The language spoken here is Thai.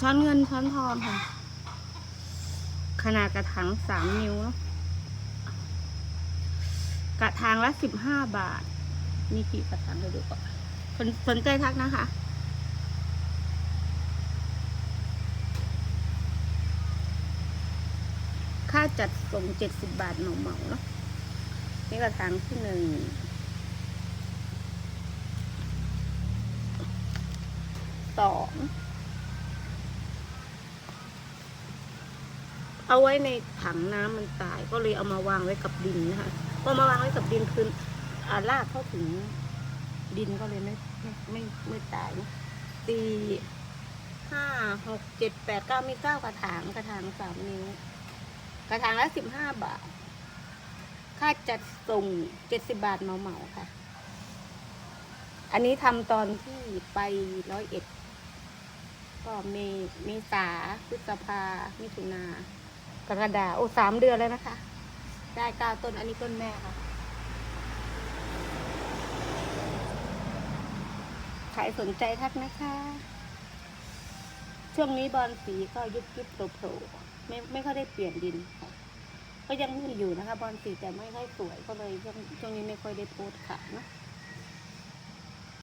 ช้อนเงินช้อนทองค่ะ ขนาดกระถางสามนิ้ว กระถางละสิบห้าบาท มีกี่กระถางให้ดูก่อนสนสนใจทักนะคะ ค่าจัดส่งเจ็ดสิบบาทเหมาๆเนาะนี่กระถางที่หนึ่งสอง เอาไว้ในถังน้ำมันตาย ก็เลยเอามาวางไว้กับดินนะคะพอมาวางไว้กับดินคืออ่ารากเข้าถึงดินก็เลยไม่ไม่ไม่ไม่ตายนะสี่ห้าหกเจ็ดแปดเก้ามีเก้ากระถางกระถางสามนิ้วกระถางละสิบห้าบาท ค่าจัดส่งเจ็ดสิบาทเหมาๆค่ะ อันนี้ทำตอนที่ไปร้อยเอ็ด ก็มีมีสาพฤษภามิถุนา กรกฎาโอ้สามเดือนแล้วนะคะ ได้เก้าต้นอันนี้ต้นแม่ค่ะ ใครสนใจทักนะคะ ช่วงนี้บอลสีก็ยุบยุบโผล่โผล่ไม่ไม่ค่อยได้เปลี่ยนดินค่ะก็ยังมีอยู่นะคะ บอลสีแต่ไม่ค่อยสวยก็เลยช่วงช่วงนี้ไม่ค่อยได้โพสต์ค่ะเนอะ